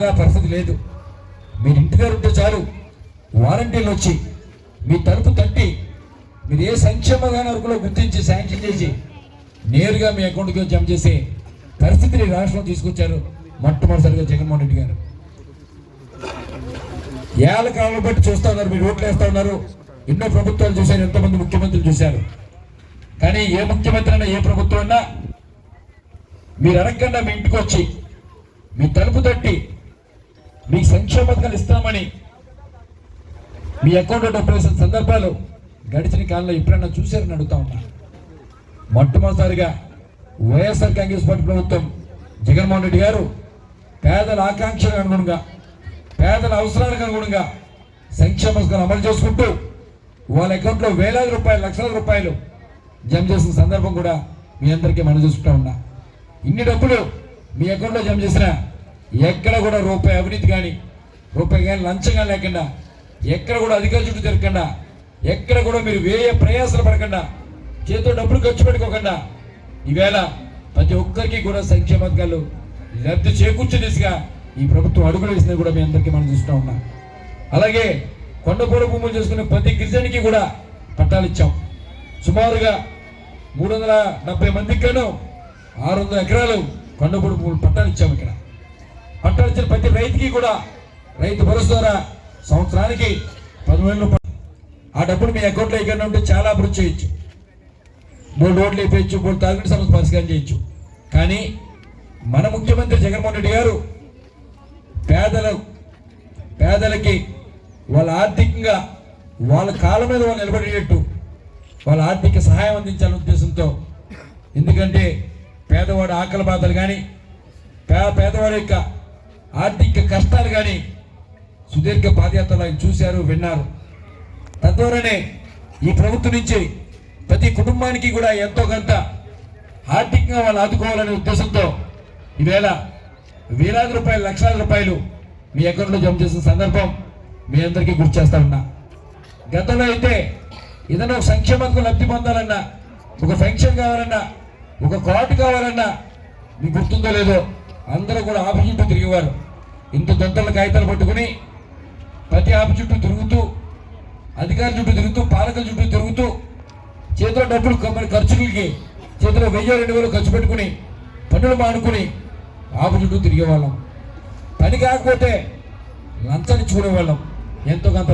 పరిస్థితి లేదు. మీరు ఇంటి దగ్గర ఉంటే చాలు. వారంటీలు వచ్చి మీ తలుపు తట్టి మీరు ఏ సంక్షేమ వరకులో గుర్తించి శాంక్షన్ చేసి నేరుగా మీ అకౌంట్కి జమ చేసే పరిస్థితిని రాష్ట్రంలో తీసుకొచ్చారు మొట్టమొదటిసారిగా జగన్మోహన్ రెడ్డి గారు. ఏళ్ళ కాలం బట్టి చూస్తూ ఉన్నారు మీరు ఓట్లు వేస్తూ ఉన్నారు. ఎన్నో ప్రభుత్వాలు చూశారు ఎంతమంది ముఖ్యమంత్రులు చూశారు. కానీ ఏ ముఖ్యమంత్రి అయినా ఏ ప్రభుత్వం అయినా మీరు అడగకుండా మీ ఇంటికి వచ్చి మీ తలుపు తట్టి సంక్షేమ పథకాలు ఇస్తామని మీ అకౌంట్లో డబ్బులు వేసిన సందర్భాలు గడిచిన కాలంలో ఎప్పుడైనా చూశారని అడుగుతా ఉన్నా. మొట్టమొదటిసారిగా వైఎస్ఆర్ కాంగ్రెస్ పార్టీ ప్రభుత్వం జగన్మోహన్ రెడ్డి గారు పేదల ఆకాంక్షలకు అనుగుణంగా పేదల అవసరాలకు అనుగుణంగా సంక్షేమ పథకాలు అమలు చేసుకుంటూ వాళ్ళ అకౌంట్లో వేలాది రూపాయలు లక్షల రూపాయలు జమ చేసిన సందర్భం కూడా మీ అందరికీ మనం చూసుకుంటా ఉన్నా. ఇన్ని డబ్బులు మీ అకౌంట్లో జమ చేసిన ఎక్కడ కూడా రూపాయి అవినీతి కానీ రూపాయి కానీ లంచంగా లేకుండా ఎక్కడ కూడా అధికార చుట్టూ తిరగకుండా ఎక్కడ కూడా మీరు వేయ ప్రయాసాలు పడకుండా చేతితో డబ్బులు ఖర్చు పెట్టుకోకుండా ఈవేళ ప్రతి ఒక్కరికి కూడా సంక్షేమ పథకాలు లబ్ధి చేకూర్చే దిశగా ఈ ప్రభుత్వం అడుగులు వేసినది కూడా మీ అందరికీ మనం చూస్తూ ఉన్నాం. అలాగే కొండపూడ భూములు చేసుకునే ప్రతి గిరిజనికి కూడా పట్టాలు ఇచ్చాం. సుమారుగా మూడు వందల డెబ్బై మందికి గాను ఆరు వందల ఎకరాలు కొండపూడి భూములు పట్టాలు ఇచ్చాం ఇక్కడ. పట్టాలు ఇచ్చిన ప్రతి రైతుకి కూడా రైతు భరోసా ద్వారా సంవత్సరానికి పదివేల ఆ డబ్బులు మీ అకౌంట్లో ఇక్కడ ఉంటే చాలా అభివృద్ధి చేయొచ్చు. మూడు రోడ్లు వేయించు మూడు తాగునీటి సమస్య పరిష్కారం చేయొచ్చు. కానీ మన ముఖ్యమంత్రి జగన్మోహన్ రెడ్డి గారు పేదల పేదలకి వాళ్ళ ఆర్థికంగా వాళ్ళ కాళ్ళ మీద వాళ్ళు నిలబడేటట్టు వాళ్ళ ఆర్థిక సహాయం అందించాలనే ఉద్దేశంతో ఎందుకంటే పేదవాడు ఆకలి బాధలు కానీ పేదవాడి యొక్క ఆర్థిక కష్టాలు కానీ సుదీర్ఘ పాదయాత్రలు ఆయన చూశారు విన్నారు. తద్వారానే ఈ ప్రభుత్వం నుంచి ప్రతి కుటుంబానికి కూడా ఎంతో కొంత ఆర్థికంగా వాళ్ళు ఆదుకోవాలనే ఉద్దేశంతో ఈవేళ వేలాది రూపాయలు లక్షలాది రూపాయలు మీ అకౌంట్లో జమ చేసిన సందర్భం మీ అందరికీ గుర్తు చేస్తా ఉన్నా. గతంలో అయితే ఏదైనా ఒక సంక్షేమకు లబ్ధి పొందాలన్నా ఒక ఫంక్షన్ కావాలన్నా ఒక కార్డు కావాలన్నా మీకు గుర్తుందో లేదో అందరూ కూడా ఆఫీస్ చుట్టూ తిరిగేవారు. ఇంత దొంతల కాగితాలు పట్టుకుని ప్రతి ఆఫీస్ చుట్టూ తిరుగుతూ అధికారుల చుట్టూ తిరుగుతూ పాలకుల చుట్టూ తిరుగుతూ చేతిలో డబ్బులు మరి ఖర్చులకి చేతిలో వెయ్యి రెండు వేలు ఖర్చు పెట్టుకుని పనులు మానుకుని ఆపు చుట్టూ తిరిగేవాళ్ళం. పని కాకపోతే లంచాన్ని చూడేవాళ్ళం ఎంతో కొంత